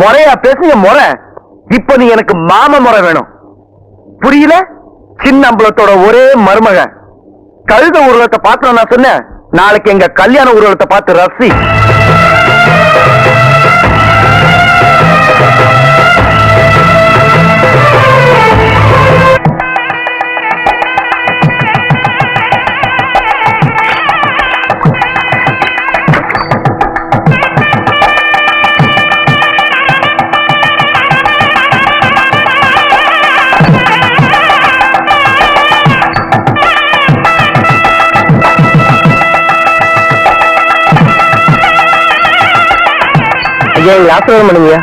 முறையா பேசுங்க முறை. இப்ப நீ எனக்கு மாம முறை வேணும். புரியல? சின்ன அம்பலத்தோட ஒரே மருமக. கழுத ஊர்வலத்தை பார்க்கணும் நான் சொன்னேன். நாளைக்கு எங்க கல்யாண ஊர்வலத்தை பார்த்து ரசி. ஐயா ஆசிரியர் பண்ணுங்க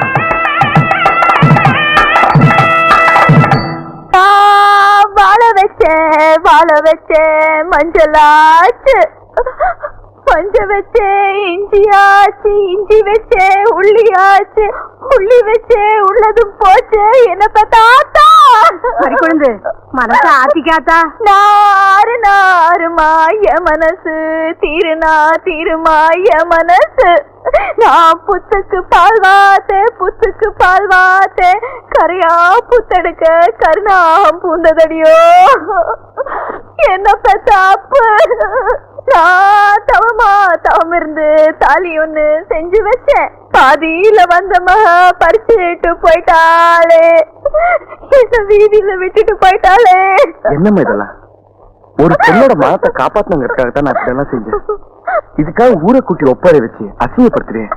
வாழ வச்சேன் வாழ வச்சேன் மஞ்சளாச்சு மஞ்ச வச்சே இஞ்சியாச்சு இஞ்சி வச்சே உள்ளியாச்சு உள்ளி வச்சே உள்ளதும் போச்சு. என்ன பார்த்தாத்தா குழந்தை மனச ஆத்திக்காத்தா நாறு நாறுமாய மனசு தீருனா தீருமாய மனசு. நான் புத்துக்கு பால் வாத்தே புத்துக்கு பால் வாத்தே. கரையா புத்தெடுக்க கருணாம் பூந்ததடியோ. என்ன பெத்தாப்பு நான் தவமா தவம் இருந்து தாலி ஒண்ணு செஞ்சு வச்சேன். பாதியில வந்த மக பறிச்சுட்டு போயிட்டாளே. என்ன வீதியில விட்டுட்டு போயிட்டாளே. என்னம்மா இதெல்லாம்? ஒரு பெண்ணோட மனத்தை காப்பாத்தணுங்கிறதுக்காக தான் நான் இதெல்லாம் செஞ்சேன். இதுக்காக ஊரை கூட்டி ஒப்பாரி வச்சு அசிங்கப்படுத்துறேன்.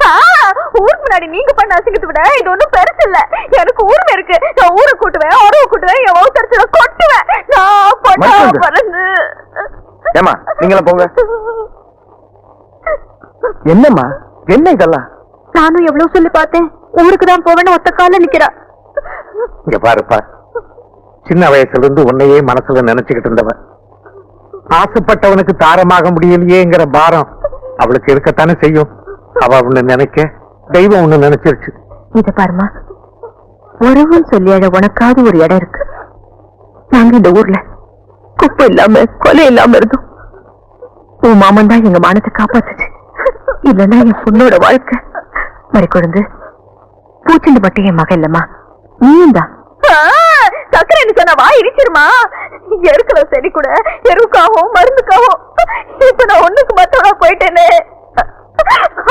ஊருக்கு முன்னாடி நீங்க பண்ண அசிங்கத்தை விட இது ஒண்ணும் பெருசு இல்ல. எனக்கு ஊர்ல இருக்கு. நான் ஊரை கூட்டுவேன் உறவு கூட்டுவேன் என் வகுத்தரத்துல கொட்டுவேன். நான் பொண்ணா. பிறந்து. ஏமா நீங்களும் போங்க. என்னம்மா? என்ன இதெல்லாம்? நானும் எவ்வளவு சொல்லி பார்த்தேன். ஊருக்கு தான் போவேன்னு ஒத்த கால நிக்கிறா. இங்க பாருப்பா. சின்ன வயசுல இருந்து உன்னையே மனசுல நினைச்சுக்கிட்டு இருந்தவன். ஆசைப்பட்டவனுக்கு தாரமாக முடியலையேங்கிற பாரம் அவளுக்கு இருக்கத்தானே செய்யும். அவ ஒண்ணு நினைக்க தெய்வம் ஒண்ணு நினைச்சிருச்சு. இத பாருமா. உறவுன்னு சொல்லி அழ உனக்காவது ஒரு இடம் இருக்கு. நாங்க இந்த ஊர்ல குப்பை இல்லாம கொலை இல்லாம இருந்தோம். உன் மாமன் தான் எங்க மானத்தை காப்பாத்துச்சு. இல்லன்னா என் பொண்ணோட வாழ்க்கை. மறி குழந்து. பூச்செண்டு மட்டும் என் மகன் இல்லம்மா. நீயும் தான் சக்கரை சொன்ன வா இடிச்சிருமா? எருக்கல செடி கூட எருவுக்காகவும் மருந்துக்காகவும். இப்ப நான் ஒண்ணுக்கு மத்தவனா போயிட்டேனே.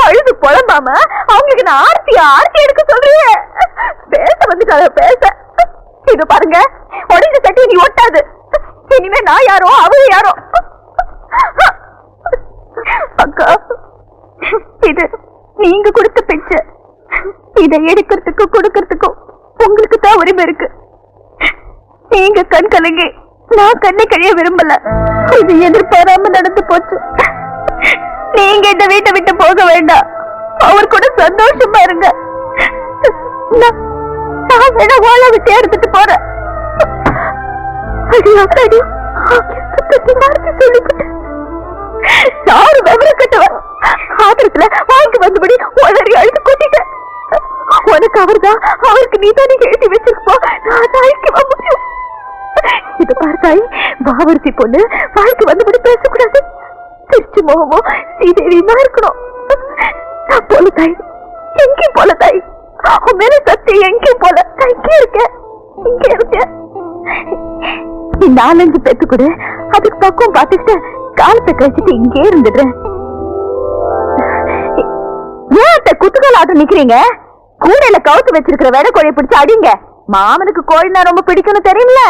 அழுது புலம்பாம அவங்களுக்கு நான் ஆர்த்தி ஆர்த்தி எடுக்க சொல்றீங்க. பேச வந்துட்டாங்க பேச. இது பாருங்க உடஞ்ச சட்டி நீ ஒட்டாது. இனிமே நான் யாரோ அவங்க யாரோ? அக்கா இது நீங்க கொடுத்த பிச்சை இதை எடுக்கிறதுக்கும் கொடுக்கறதுக்கும் உங்களுக்கு தான் உரிமை இருக்கு நீங்க கண் கலங்கி நான் கண்ணை கழிய விரும்பல இது எதிர்பாராம நடந்து போச்சு நீங்க இந்த வீட்டை விட்டு போக வேண்டாம் அவர் கூட சந்தோஷமா இருங்க நான் வேணா வாழ விட்டு எடுத்துட்டு போறேன் அடி யாரும் விவரம் கட்டவன் ஆத்திரத்துல வாங்கி வந்தபடி உடனடி அழுது கொட்டிட்டேன். உனக்கு அவர்தான் அவருக்கு நீ தானே எழுதி வச்சிருப்போம் நான் தாய்க்கு முடியும். இது பாரு தாய் பாவர்த்தி பொண்ணு வாழ்க்கை வந்தபடி பேசக்கூடாது. திருச்சி மோகமோ ஸ்ரீதேவியுமா இருக்கணும். போல தாய் எங்கேயும் போல தாய் உன் மேல சத்தியம் எங்கேயும் போல. நான் இங்கே இருக்கேன் இங்கே இருக்கேன். நீ நாலஞ்சு பேத்து கூட அதுக்கு பக்கம் பார்த்துக்கிட்டு காலத்தை கழிச்சிட்டு இங்கே இருந்துடுறேன். ஏன் குத்துக்கால ஆட்டம் நிக்கிறீங்க? கூடையில கவுத்து வச்சிருக்கிற வேலை கோழியை பிடிச்சு அடிங்க. மாமனுக்கு கோழினா ரொம்ப பிடிக்கும்னு தெரியுமில?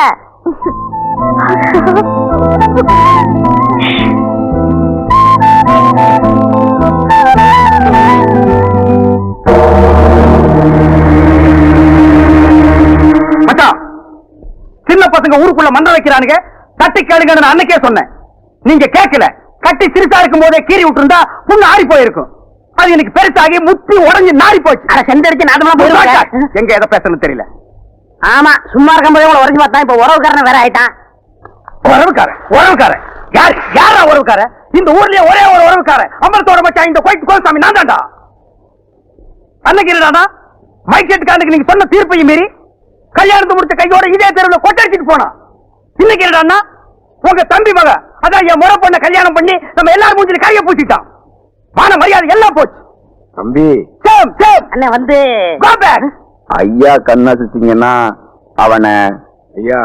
சின்ன பசங்க ஊருக்குள்ள மந்திரம் வைக்கிறானுங்க. தட்டி கேளுங்க நான் அன்னைக்கே சொன்னேன். நீங்க கேட்கல. கட்டி சிறுசா இருக்கும் போதே கீறி விட்டுருந்தா புண்ணு ஆறி போயிருக்கும். அது எனக்கு பெருசாகி முத்தி உடைஞ்சு நாரி போச்சு. அட செந்தடிச்சு நாட்டமா போயிருவாங்க எங்க எதை பேசணும் தெரியல. ஆமா சும்மா இருக்கும்போதே உங்களை உடஞ்சு பார்த்தா இப்ப உறவுக்காரன் வேற ஆயிட்டான். உறவுக்காரன் உறவுக்காரன். யார் யாரா உறவுக்காரன்? இந்த ஊர்லயே ஒரே ஒரு உறவுக்காரன். அமரத்தோட மச்சான் இந்த கோயில் கோசாமி நான் தான்டா. அன்னைக்கு என்னடா மைக்கெட்டுக்காரனுக்கு நீங்க சொன்ன தீர்ப்பையும் மீறி கல்யாணத்தை முடிச்ச கையோட இதே தெருவில் கொட்டடிச்சிட்டு போனான். இன்னைக்கு என்னடா உங்க தம்பி மக அதான் என் முறை பொண்ண கல்யாணம் பண்ணி நம்ம எல்லாரும் மூஞ்சில கைய பூச்சிட்டான் மான மரியாதை எல்லாம் போச்சு. தம்பி. Same same. அண்ணன் வந்து Go back. ஐயா கண்ணாசிச்சிங்கன்னா அவனை ஐயா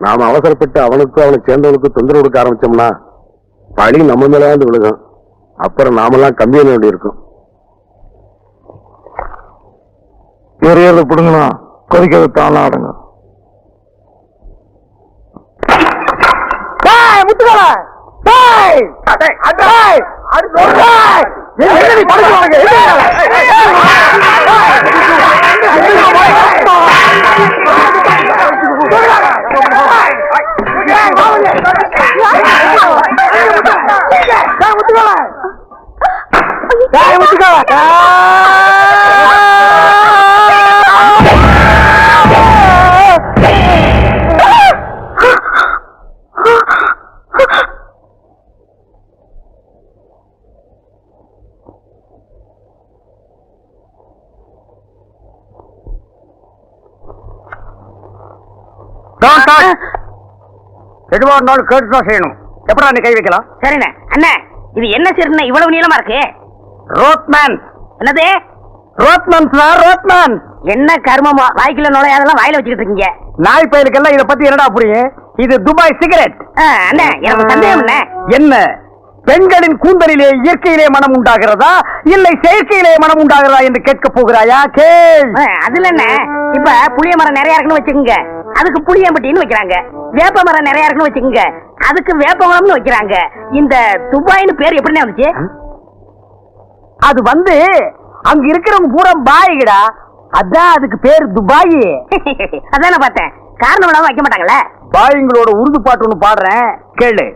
நாம அவசரப்பட்டு அவனுக்கும் அவனுக்கு சேர்ந்தவனுக்கும் தொந்தரவு கொடுக்க ஆரம்பிச்சோம்னா பழி நம்ம மேல வந்து விழுகும். அப்புறம் நாமெல்லாம் கம்பி பண்ண வேண்டியிருக்கும் எரியறது பிடுங்கணும். கொதிக்கிறது தானா டேய், முத்துக்கால. அடுத்து எதுவா இருந்தாலும் கேட்டு தான் செய்யணும். எப்படா நீ கை வைக்கலாம்? சரிண்ணே. அண்ணே இது என்ன சரிண்ணே இவ்வளவு நீளமா இருக்கு? ரோட்மேன் என்னது? ரோட்மேன் சார் ரோட்மேன் என்ன கர்மமோ? வாய்க்குள்ள நுழையாதெல்லாம் வாயில வச்சுக்கிட்டு இருக்கீங்க. நாய் பயலுக்கெல்லாம் இத பத்தி என்னடா புரியும்? இது துபாய் சிகரெட். அண்ணே எனக்கு சந்தேகம் என்ன? என்ன பெண்களின் கூந்தலிலே இயற்கையிலே மனம் உண்டாகிறதா? இல்லை செயற்கையிலே மனம் உண்டாகிறதா என்று கேட்க போகிறாயா? ஆ, அதுல என்ன இப்ப புளிய மரம் நிறைய இருக்குன்னு வச்சுக்கோங்க. அதுக்கு புளியம்பட்டின்னு வைக்கிறாங்க. வேப்ப மரம் நிறைய இருக்குன்னு வச்சுக்கோங்க. அதுக்கு வேப்ப மரம்னு வைக்கிறாங்க. இந்த துபாய்னு பேர் எப்படிண்ணே வந்துச்சு? அது வந்து அங்க இருக்கிறவங்க பூரா பாய்கடா. அதான் அதுக்கு பேர் துபாய். அதான் நான் பார்த்தேன். காரணம் இல்லாம வைக்க மாட்டாங்களே பாய்ங்களோட உருது பாட்டு ஒண்ணு பாடுறேன். கேளு.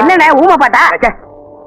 என்னண்ணே ஊமை பாட்டா?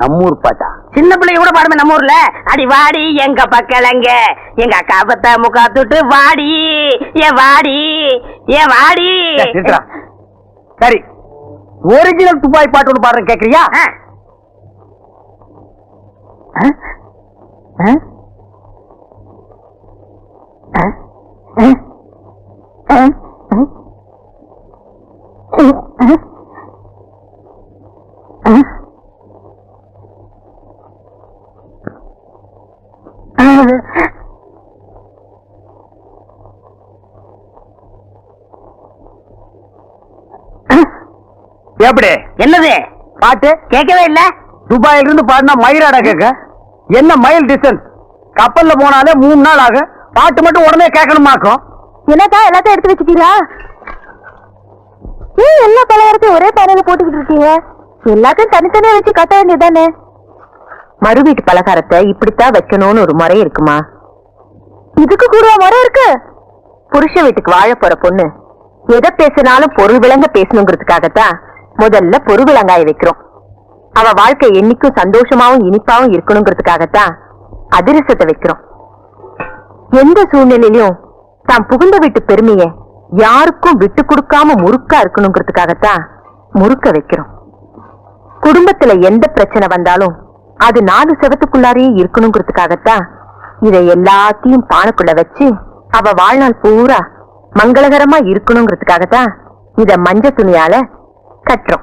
நம்மூர் பாட்டா? சின்ன பிள்ளைங்க கூட பாடுமே நம்ம ஊர்ல? அடி வாடி எங்க பக்கலங்க. எங்க அக்கா பத்த முக்கா துட்டு வாடி. ஏ வாடி ஏ வாடி. சரி ஒரிஜினல் துபாய் பாட்டு ஒன்று பாடுறேன் கேக்குறியா? ஆ. எப்படி? என்னது? பாட்டு கேட்கவே இல்ல. துபாயில இருந்து பாடினா மயிராடா கேட்க? என்ன மைல் டிஸ்டன்ஸ் கப்பல்ல போனாலே மூணு நாள் ஆகும். பாட்டு மட்டும் உடனே கேட்கணுமாக்கும்? என்னக்கா எல்லாத்தையும் எடுத்து வச்சுட்டீங்களா? ஏன் எல்லா பலகாரத்தையும் ஒரே பானையில போட்டுக்கிட்டு இருக்கீங்க? எல்லாத்தையும் தனித்தனியா வச்சு கட்ட வேண்டியதானே மறு வீட்டு பலகாரத்தை இப்படித்தான் வைக்கணும்னு ஒரு முறை இருக்குமா? இதுக்கு கூட முறை இருக்கு. புருஷ வீட்டுக்கு வாழ போற பொண்ணு எதை பேசினாலும் பொருள் விளங்க பேசணுங்கிறதுக்காகத்தான் முதல்ல பொருள் வைக்கிறோம். அவ வாழ்க்கை என்னைக்கும் சந்தோஷமாவும் இனிப்பாவும் இருக்கணுங்கிறதுக்காகத்தான் அதிரசத்தை வைக்கிறோம். எந்த சூழ்நிலையிலும் தான் புகுந்த வீட்டு பெருமைய யாருக்கும் விட்டு கொடுக்காம முறுக்கா இருக்கணுங்கிறதுக்காகத்தான் முறுக்க வைக்கிறோம். குடும்பத்துல எந்த பிரச்சனை வந்தாலும் அது நாலு செவத்துக்குள்ளாரையே இருக்கணுங்கிறதுக்காகத்தான் இதை எல்லாத்தையும் பானைக்குள்ள வச்சு அவ வாழ்நாள் பூரா மங்களகரமா இருக்கணுங்கிறதுக்காகத்தான் இத மஞ்ச துணியால cachó.